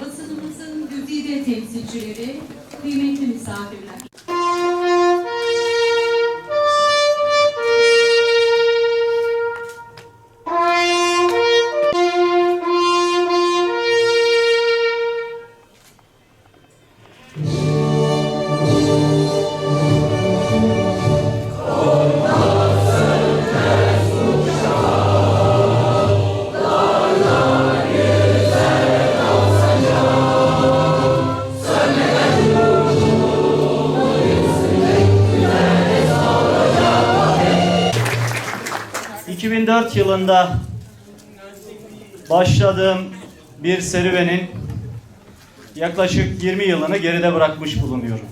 basınımızın güzide temsilcileri, kıymetli misafirler. 2004 yılında başladığım bir serüvenin yaklaşık 20 yılını geride bırakmış bulunuyorum.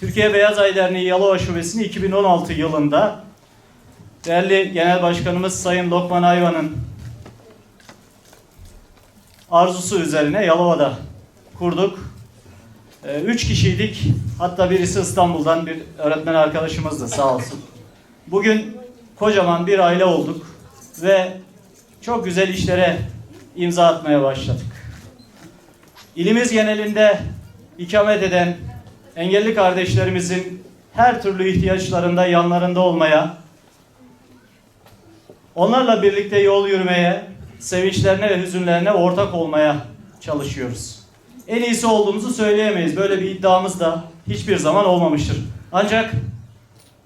Türkiye Beyaz Ay Derneği Yalova Şubesi'ni 2016 yılında değerli Genel Başkanımız Sayın Lokman Ayvan'ın arzusu üzerine Yalova'da kurduk. Ee, Üç kişiydik. Hatta birisi İstanbul'dan bir öğretmen arkadaşımızdı sağ olsun. Bugün kocaman bir aile olduk ve çok güzel işlere imza atmaya başladık. İlimiz genelinde ikamet eden engelli kardeşlerimizin her türlü ihtiyaçlarında yanlarında olmaya, onlarla birlikte yol yürümeye, sevinçlerine ve hüzünlerine ortak olmaya çalışıyoruz. En iyisi olduğumuzu söyleyemeyiz. Böyle bir iddiamız da hiçbir zaman olmamıştır. Ancak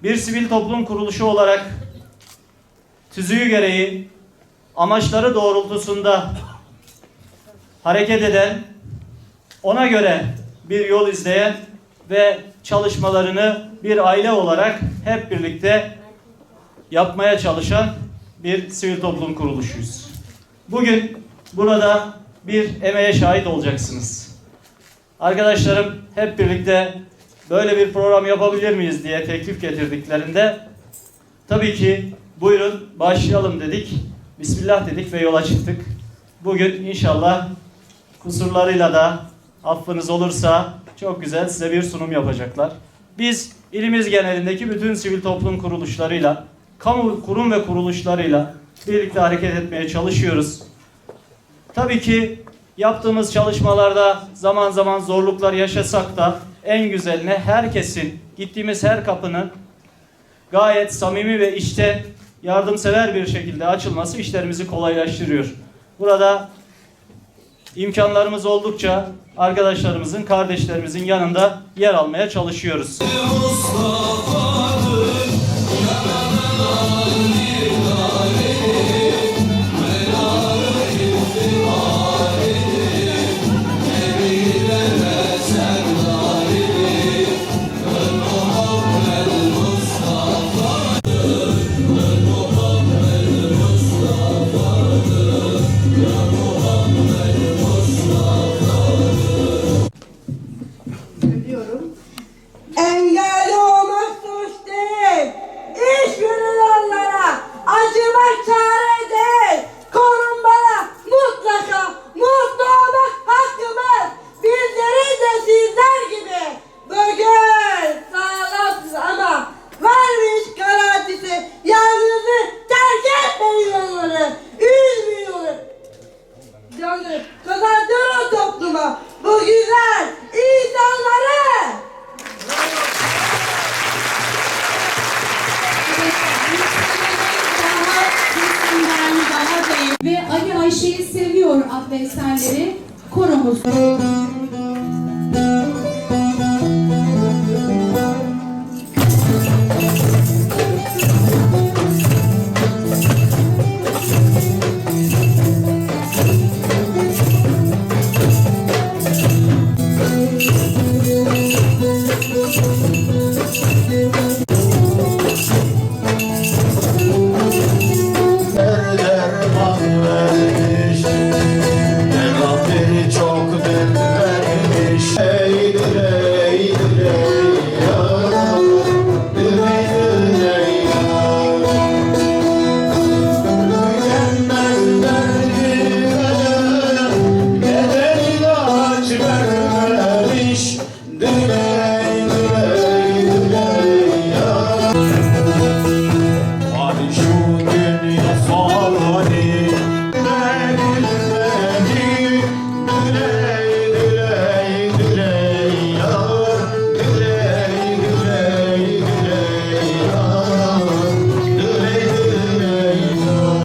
bir sivil toplum kuruluşu olarak tüzüğü gereği amaçları doğrultusunda hareket eden, ona göre bir yol izleyen ve çalışmalarını bir aile olarak hep birlikte yapmaya çalışan bir sivil toplum kuruluşuyuz. Bugün burada bir emeğe şahit olacaksınız. Arkadaşlarım hep birlikte böyle bir program yapabilir miyiz diye teklif getirdiklerinde tabii ki buyurun başlayalım dedik. Bismillah dedik ve yola çıktık. Bugün inşallah kusurlarıyla da affınız olursa çok güzel size bir sunum yapacaklar. Biz ilimiz genelindeki bütün sivil toplum kuruluşlarıyla, kamu kurum ve kuruluşlarıyla birlikte hareket etmeye çalışıyoruz. Tabii ki yaptığımız çalışmalarda zaman zaman zorluklar yaşasak da en güzeline herkesin, gittiğimiz her kapının gayet samimi ve içten yardımsever bir şekilde açılması işlerimizi kolaylaştırıyor. Burada imkanlarımız oldukça arkadaşlarımızın, kardeşlerimizin yanında yer almaya çalışıyoruz. Engelli Canım kazandırın topluma bu güzel insanları. Ve Ali Ayşe'yi seviyor adlı eserleri koromuz.